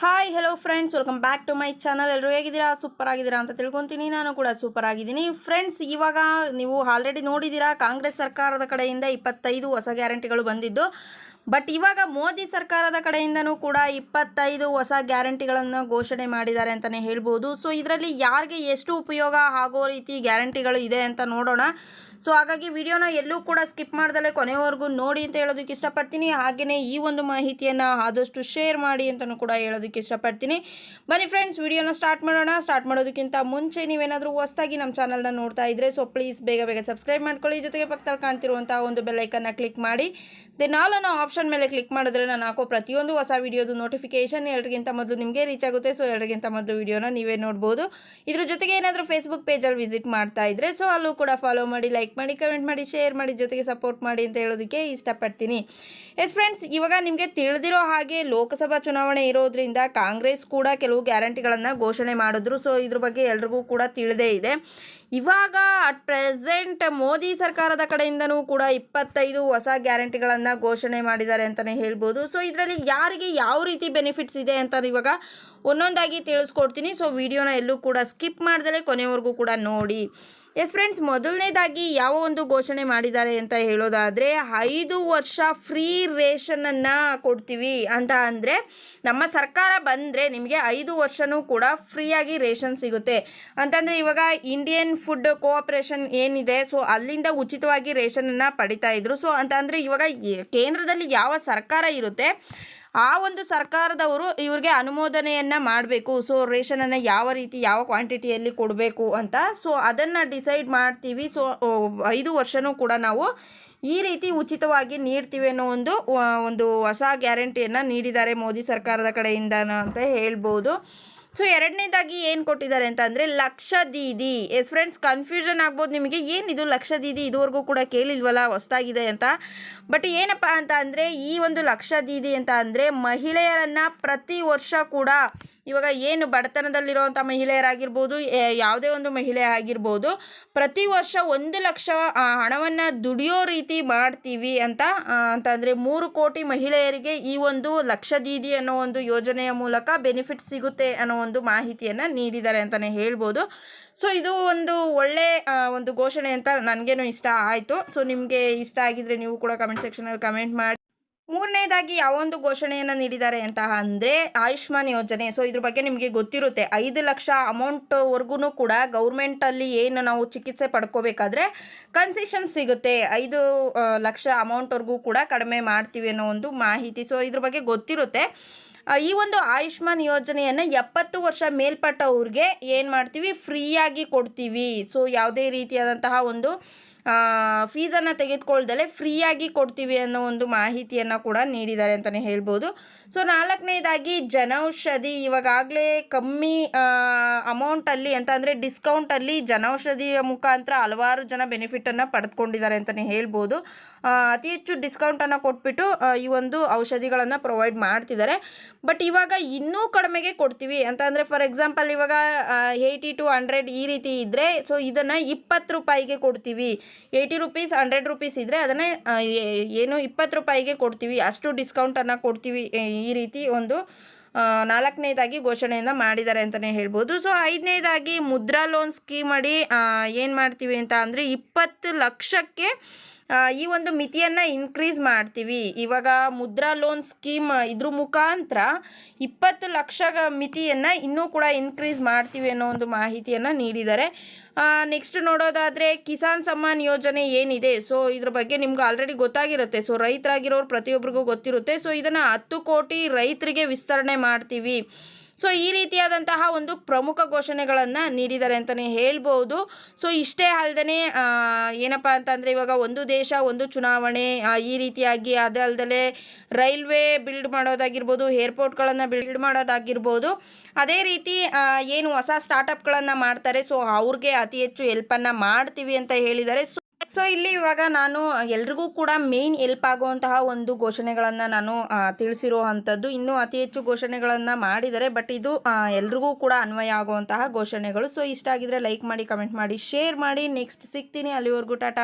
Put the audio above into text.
Hi hello friends welcome back to my channel ಎಲ್ಲರೂ ಹೇಗಿದ್ದೀರಾ? Super ಆಗಿದ್ದೀರಾ ಅಂತ ತಿಳ್ಕೊತೀನಿ. ನಾನು ಕೂಡ ಸೂಪರ್ ಆಗಿದ್ದೀನಿ. ಫ್ರೆಂಡ್ಸ್ ಇವಾಗ ನೀವು ಆಲ್ರೆಡಿ ನೋಡಿದ್ದೀರಾ, ಕಾಂಗ್ರೆಸ್ ಸರ್ಕಾರದ ಕಡೆಯಿಂದ ಇಪ್ಪತ್ತೈದು ಹೊಸ ಗ್ಯಾರಂಟಿಗಳು ಬಂದಿದ್ದು. ಬಟ್ ಇವಾಗ ಮೋದಿ ಸರ್ಕಾರದ ಕಡೆಯಿಂದನೂ ಕೂಡ ಇಪ್ಪತ್ತೈದು ಹೊಸ ಗ್ಯಾರಂಟಿಗಳನ್ನು ಘೋಷಣೆ ಮಾಡಿದ್ದಾರೆ ಅಂತಲೇ ಹೇಳ್ಬೋದು. ಸೊ ಇದರಲ್ಲಿ ಯಾರಿಗೆ ಎಷ್ಟು ಉಪಯೋಗ ಆಗೋ ರೀತಿ ಗ್ಯಾರಂಟಿಗಳು ಇದೆ ಅಂತ ನೋಡೋಣ. ಸೊ ಹಾಗಾಗಿ ವಿಡಿಯೋನ ಎಲ್ಲೂ ಕೂಡ ಸ್ಕಿಪ್ ಮಾಡ್ದಲೆ ಕೊನೆವರೆಗೂ ನೋಡಿ ಅಂತ ಹೇಳೋದಕ್ಕೆ ಇಷ್ಟಪಡ್ತೀನಿ. ಹಾಗೆಯೇ ಈ ಒಂದು ಮಾಹಿತಿಯನ್ನು ಆದಷ್ಟು ಶೇರ್ ಮಾಡಿ ಅಂತಲೂ ಕೂಡ ಹೇಳೋದಕ್ಕೆ ಇಷ್ಟಪಡ್ತೀನಿ. ಬನ್ನಿ ಫ್ರೆಂಡ್ಸ್ ವಿಡಿಯೋನ ಸ್ಟಾರ್ಟ್ ಮಾಡೋಣ. ಸ್ಟಾರ್ಟ್ ಮಾಡೋದಕ್ಕಿಂತ ಮುಂಚೆ ನೀವೇನಾದರೂ ಹೊಸದಾಗಿ ನಮ್ಮ ಚಾನಲ್ನ ನೋಡ್ತಾ ಇದ್ದರೆ ಸೊ ಪ್ಲೀಸ್ ಬೇಗ ಬೇಗ ಸಬ್ಸ್ಕ್ರೈಬ್ ಮಾಡ್ಕೊಳ್ಳಿ. ಜೊತೆಗೆ ಪಕ್ಕದಲ್ಲಿ ಕಾಣ್ತಿರುವಂಥ ಒಂದು ಬೆಲ್ಲೈಕನ್ನ ಕ್ಲಿಕ್ ಮಾಡಿ. ದೆನ್ ಆಲ್ ಅನ್ನೋ ಆಪ್ಷನ್ ಮೇಲೆ ಕ್ಲಿಕ್ ಮಾಡಿದ್ರೆ ನಾನು ಹಾಕೋ ಪ್ರತಿಯೊಂದು ಹೊಸ ವಿಡಿಯೋದು ನೋಟಿಫಿಕೇಷನ್ ಎಲ್ರಿಗಿಂತ ಮೊದಲು ನಿಮಗೆ ರೀಚ್ ಆಗುತ್ತೆ. ಸೊ ಎಲ್ರಿಗಿಂತ ಮೊದಲು ವಿಡಿಯೋನ ನೀವೇ ನೋಡ್ಬೋದು. ಇದ್ರ ಜೊತೆಗೆ ಏನಾದರೂ ಫೇಸ್ಬುಕ್ ಪೇಜಲ್ಲಿ ವಿಸಿಟ್ ಮಾಡ್ತಾ ಇದ್ರೆ ಸೊ ಅಲ್ಲೂ ಕೂಡ ಫಾಲೋ ಮಾಡಿ ಲೈಕ್ ಮಾಡಿ ಕಮೆಂಟ್ ಮಾಡಿ ಶೇರ್ ಮಾಡಿ, ಜೊತೆಗೆ ಸಪೋರ್ಟ್ ಮಾಡಿ ಅಂತ ಹೇಳೋದಕ್ಕೆ ಇಷ್ಟಪಡ್ತೀನಿ. ಎಸ್ ಫ್ರೆಂಡ್ಸ್ ಇವಾಗ ನಿಮಗೆ ತಿಳಿದಿರೋ ಹಾಗೆ ಲೋಕಸಭಾ ಚುನಾವಣೆ ಇರೋದ್ರಿಂದ ಕಾಂಗ್ರೆಸ್ ಕೂಡ ಕೆಲವು ಗ್ಯಾರಂಟಿಗಳನ್ನು ಘೋಷಣೆ ಮಾಡಿದ್ರು. ಸೊ ಇದ್ರ ಬಗ್ಗೆ ಎಲ್ರಿಗೂ ಕೂಡ ತಿಳಿದೇ ಇದೆ. ಇವಾಗ ಅಟ್ ಪ್ರೆಸೆಂಟ್ ಮೋದಿ ಸರ್ಕಾರದ ಕಡೆಯಿಂದನೂ ಕೂಡ ಇಪ್ಪತ್ತೈದು ಹೊಸ ಗ್ಯಾರಂಟಿಗಳನ್ನು ಘೋಷಣೆ ಮಾಡಿದ್ದಾರೆ ಅಂತಲೇ ಹೇಳ್ಬೋದು. ಸೊ ಇದರಲ್ಲಿ ಯಾರಿಗೆ ಯಾವ ರೀತಿ ಬೆನಿಫಿಟ್ಸ್ ಇದೆ ಅಂತ ಇವಾಗ ಒಂದೊಂದಾಗಿ ತಿಳಿಸ್ಕೊಡ್ತೀನಿ. ಸೊ ವಿಡಿಯೋನ ಎಲ್ಲೂ ಕೂಡ ಸ್ಕಿಪ್ ಮಾಡ್ದಲೇ ಕೊನೆವರೆಗೂ ಕೂಡ ನೋಡಿ. ಎಸ್ ಫ್ರೆಂಡ್ಸ್ ಮೊದಲನೇದಾಗಿ ಯಾವ ಒಂದು ಘೋಷಣೆ ಮಾಡಿದ್ದಾರೆ ಅಂತ ಹೇಳೋದಾದರೆ, ಐದು ವರ್ಷ ಫ್ರೀ ರೇಷನನ್ನು ಕೊಡ್ತೀವಿ ಅಂತ ಅಂದರೆ, ನಮ್ಮ ಸರ್ಕಾರ ಬಂದರೆ ನಿಮಗೆ ಐದು ವರ್ಷವೂ ಕೂಡ ಫ್ರೀಯಾಗಿ ರೇಷನ್ ಸಿಗುತ್ತೆ. ಅಂತಂದರೆ ಇವಾಗ ಇಂಡಿಯನ್ ಫುಡ್ ಕೋಆಪ್ರೇಷನ್ ಏನಿದೆ ಸೊ ಅಲ್ಲಿಂದ ಉಚಿತವಾಗಿ ರೇಷನನ್ನು ಪಡಿತಾ ಇದ್ರು. ಸೊ ಅಂತ ಅಂದರೆ ಇವಾಗ ಕೇಂದ್ರದಲ್ಲಿ ಯಾವ ಸರ್ಕಾರ ಇರುತ್ತೆ ಆ ಒಂದು ಸರ್ಕಾರದವರು ಇವ್ರಿಗೆ ಅನುಮೋದನೆಯನ್ನು ಮಾಡಬೇಕು. ಸೊ ರೇಷನನ್ನು ಯಾವ ರೀತಿ ಯಾವ ಕ್ವಾಂಟಿಟಿಯಲ್ಲಿ ಕೊಡಬೇಕು ಅಂತ. ಸೊ ಅದನ್ನು ಡಿಸೈಡ್ ಮಾಡ್ತೀವಿ. ಸೊ ಐದು ವರ್ಷವೂ ಕೂಡ ನಾವು ಈ ರೀತಿ ಉಚಿತವಾಗಿ ನೀಡ್ತೀವಿ ಅನ್ನೋ ಒಂದು ಒಂದು ಹೊಸ ಗ್ಯಾರಂಟಿಯನ್ನು ನೀಡಿದ್ದಾರೆ ಮೋದಿ ಸರ್ಕಾರದ ಕಡೆಯಿಂದ ಅಂತ ಹೇಳ್ಬೋದು. ಸೊ ಎರಡನೇದಾಗಿ ಏನು ಕೊಟ್ಟಿದ್ದಾರೆ ಅಂತ ಅಂದರೆ lakh didi yes friends confusion ಆಗ್ಬೋದು ನಿಮಗೆ. ಏನಿದು ಲಕ್ಷ ದೀದಿ ಇದುವರೆಗೂ ಕೂಡ ಕೇಳಿಲ್ವಲ್ಲ, ಹೊಸ್ದಾಗಿದೆ ಅಂತ. ಬಟ್ ಏನಪ್ಪ ಅಂತ ಅಂದರೆ ಈ ಒಂದು ಲಕ್ಷ ದೀದಿ ಅಂತ ಅಂದರೆ ಮಹಿಳೆಯರನ್ನು ಪ್ರತಿ ವರ್ಷ ಕೂಡ ಇವಾಗ ಏನು ಬಡತನದಲ್ಲಿರುವಂಥ ಮಹಿಳೆಯರಾಗಿರ್ಬೋದು ಯಾವುದೇ ಒಂದು ಮಹಿಳೆ ಆಗಿರ್ಬೋದು, ಪ್ರತಿ ವರ್ಷ ಒಂದು ಲಕ್ಷ ಹಣವನ್ನು ದುಡಿಯೋ ರೀತಿ ಮಾಡ್ತೀವಿ ಅಂತ ಅಂತಂದರೆ ಮೂರು ಕೋಟಿ ಮಹಿಳೆಯರಿಗೆ ಈ ಒಂದು ಲಕ್ಷ ದೀದಿ ಅನ್ನೋ ಒಂದು ಯೋಜನೆಯ ಮೂಲಕ ಬೆನಿಫಿಟ್ ಸಿಗುತ್ತೆ ಅನ್ನೋ ಮಾಹಿತಿಯನ್ನು ನೀಡಿದ್ದಾರೆ ಅಂತಲೇ ಹೇಳ್ಬೋದು. ಸೊ ಇದು ಒಂದು ಒಳ್ಳೆ ಒಂದು ಘೋಷಣೆ ಅಂತ ನನಗೇನು ಇಷ್ಟ ಆಯಿತು. ಸೊ ನಿಮಗೆ ಇಷ್ಟ ಆಗಿದ್ರೆ ನೀವು ಕೂಡ ಕಮೆಂಟ್ ಸೆಕ್ಷನಲ್ಲಿ ಕಮೆಂಟ್ ಮಾಡಿ. ಮೂರನೇದಾಗಿ ಯಾವೊಂದು ಘೋಷಣೆಯನ್ನು ನೀಡಿದ್ದಾರೆ ಅಂತ ಅಂದರೆ ಆಯುಷ್ಮಾನ್ ಯೋಜನೆ. ಸೊ ಇದ್ರ ಬಗ್ಗೆ ನಿಮಗೆ ಗೊತ್ತಿರುತ್ತೆ. ಐದು ಲಕ್ಷ ಅಮೌಂಟ್ವರೆಗೂ ಕೂಡ ಗೌರ್ಮೆಂಟಲ್ಲಿ ಏನು ನಾವು ಚಿಕಿತ್ಸೆ ಪಡ್ಕೋಬೇಕಾದ್ರೆ ಕನ್ಸೆಷನ್ ಸಿಗುತ್ತೆ. ಐದು ಲಕ್ಷ ಅಮೌಂಟ್ವರೆಗೂ ಕೂಡ ಕಡಿಮೆ ಮಾಡ್ತೀವಿ ಅನ್ನೋ ಒಂದು ಮಾಹಿತಿ. ಸೊ ಇದ್ರ ಬಗ್ಗೆ ಗೊತ್ತಿರುತ್ತೆ. ಈ ಒಂದು ಆಯುಷ್ಮಾನ್ ಯೋಜನೆಯನ್ನು ಎಪ್ಪತ್ತು ವರ್ಷ ಮೇಲ್ಪಟ್ಟವ್ರಿಗೆ ಏನು ಮಾಡ್ತೀವಿ? ಫ್ರೀಯಾಗಿ ಕೊಡ್ತೀವಿ. ಸೊ ಯಾವುದೇ ರೀತಿಯಾದಂತಹ ಒಂದು ಫೀಸನ್ನು ತೆಗೆದುಕೊಳ್ದಲೆ ಫ್ರೀಯಾಗಿ ಕೊಡ್ತೀವಿ ಅನ್ನೋ ಒಂದು ಮಾಹಿತಿಯನ್ನು ಕೂಡ ನೀಡಿದ್ದಾರೆ ಅಂತಲೇ ಹೇಳ್ಬೋದು. ಸೊ ನಾಲ್ಕನೇದಾಗಿ ಜನೌಷಧಿ. ಇವಾಗಾಗಲೇ ಕಮ್ಮಿ ಅಮೌಂಟಲ್ಲಿ ಅಂತ ಅಂದರೆ ಡಿಸ್ಕೌಂಟಲ್ಲಿ ಜನೌಷಧಿಯ ಮುಖಾಂತರ ಹಲವಾರು ಜನ ಬೆನಿಫಿಟನ್ನು ಪಡೆದುಕೊಂಡಿದ್ದಾರೆ ಅಂತಲೇ ಹೇಳ್ಬೋದು. ಅತಿ ಹೆಚ್ಚು ಡಿಸ್ಕೌಂಟನ್ನು ಕೊಟ್ಬಿಟ್ಟು ಈ ಒಂದು ಔಷಧಿಗಳನ್ನು ಪ್ರೊವೈಡ್ ಮಾಡ್ತಿದ್ದಾರೆ. ಬಟ್ ಇವಾಗ ಇನ್ನೂ ಕಡಿಮೆಗೆ ಕೊಡ್ತೀವಿ. ಅಂತ ಅಂದರೆ ಫಾರ್ ಎಕ್ಸಾಂಪಲ್ ಇವಾಗ ಏಯ್ಟಿ ಟು ಹಂಡ್ರೆಡ್ ಈ ರೀತಿ ಇದ್ದರೆ ಸೊ ಇದನ್ನು ಇಪ್ಪತ್ತು ರೂಪಾಯಿಗೆ ಕೊಡ್ತೀವಿ. ಏಯ್ಟಿ ರುಪೀಸ್, ಹಂಡ್ರೆಡ್ ರುಪೀಸ್ ಇದ್ದರೆ ಅದನ್ನೇ ಏನು ಇಪ್ಪತ್ತು ರೂಪಾಯಿಗೆ ಕೊಡ್ತೀವಿ. ಅಷ್ಟು ಡಿಸ್ಕೌಂಟನ್ನು ಕೊಡ್ತೀವಿ ಈ ರೀತಿ ಒಂದು ನಾಲ್ಕನೇದಾಗಿ ಘೋಷಣೆಯಿಂದ ಮಾಡಿದ್ದಾರೆ ಅಂತಲೇ ಹೇಳ್ಬೋದು. ಸೊ ಐದನೇದಾಗಿ ಮುದ್ರಾ ಲೋನ್ ಸ್ಕೀಮ್ ಅಡಿ ಏನು ಮಾಡ್ತೀವಿ ಅಂತ ಅಂದರೆ ಇಪ್ಪತ್ತು ಲಕ್ಷಕ್ಕೆ ಈ ಒಂದು ಮಿತಿಯನ್ನು ಇನ್ಕ್ರೀಸ್ ಮಾಡ್ತೀವಿ. ಇವಾಗ ಮುದ್ರಾ ಲೋನ್ ಸ್ಕೀಮ್ ಇದ್ರ ಮುಖಾಂತರ ಇಪ್ಪತ್ತು ಲಕ್ಷ ಮಿತಿಯನ್ನು ಇನ್ನೂ ಕೂಡ ಇನ್ಕ್ರೀಸ್ ಮಾಡ್ತೀವಿ ಅನ್ನೋ ಒಂದು ಮಾಹಿತಿಯನ್ನು ನೀಡಿದ್ದಾರೆ. ನೆಕ್ಸ್ಟ್ ನೋಡೋದಾದರೆ ಕಿಸಾನ್ ಸಮ್ಮಾನ್ ಯೋಜನೆ ಏನಿದೆ? ಸೊ ಇದ್ರ ಬಗ್ಗೆ ನಿಮ್ಗೆ ಆಲ್ರೆಡಿ ಗೊತ್ತಾಗಿರುತ್ತೆ. ಸೊ ರೈತರಾಗಿರೋರು ಪ್ರತಿಯೊಬ್ಬರಿಗೂ ಗೊತ್ತಿರುತ್ತೆ. ಸೊ ಇದನ್ನು ಹತ್ತು ಕೋಟಿ ರೈತರಿಗೆ ವಿಸ್ತರಣೆ ಮಾಡ್ತೀವಿ. ಸೊ ಈ ರೀತಿಯಾದಂತಹ ಒಂದು ಪ್ರಮುಖ ಘೋಷಣೆಗಳನ್ನು ನೀಡಿದ್ದಾರೆ ಅಂತಲೇ ಹೇಳ್ಬೋದು. ಸೊ ಇಷ್ಟೇ ಅಲ್ಲದೆ ಏನಪ್ಪ ಅಂತಂದರೆ ಇವಾಗ ಒಂದು ದೇಶ, ಒಂದು ಚುನಾವಣೆ ಈ ರೀತಿಯಾಗಿ ಅದೇ ಅಲ್ಲದೆ ರೈಲ್ವೆ ಬಿಲ್ಡ್ ಮಾಡೋದಾಗಿರ್ಬೋದು ಏರ್ಪೋರ್ಟ್ಗಳನ್ನು ಬಿಲ್ಡ್ ಮಾಡೋದಾಗಿರ್ಬೋದು. ಅದೇ ರೀತಿ ಏನು ಹೊಸ ಸ್ಟಾರ್ಟಪ್ಗಳನ್ನು ಮಾಡ್ತಾರೆ. ಸೊ ಅವ್ರಿಗೆ ಅತಿ ಹೆಚ್ಚು ಹೆಲ್ಪನ್ನು ಮಾಡ್ತೀವಿ ಅಂತ ಹೇಳಿದ್ದಾರೆ. ಸೊ ಇಲ್ಲಿ ಇವಾಗ ನಾನು ಎಲ್ರಿಗೂ ಕೂಡ ಮೇನ್ ಎಲ್ಪ್ ಆಗುವಂತಹ ಒಂದು ಘೋಷಣೆಗಳನ್ನು ನಾನು ತಿಳಿಸಿರೋ ಅಂಥದ್ದು. ಇನ್ನೂ ಅತಿ ಹೆಚ್ಚು ಘೋಷಣೆಗಳನ್ನು ಮಾಡಿದರೆ ಬಟ್ ಇದು ಎಲ್ರಿಗೂ ಕೂಡ ಅನ್ವಯ ಆಗುವಂತಹ ಘೋಷಣೆಗಳು. ಸೊ ಇಷ್ಟ ಆಗಿದ್ರೆ ಲೈಕ್ ಮಾಡಿ ಕಮೆಂಟ್ ಮಾಡಿ ಶೇರ್ ಮಾಡಿ. ನೆಕ್ಸ್ಟ್ ಸಿಗ್ತೀನಿ. ಅಲ್ಲಿವರೆಗೂ, ಟಾಟಾ.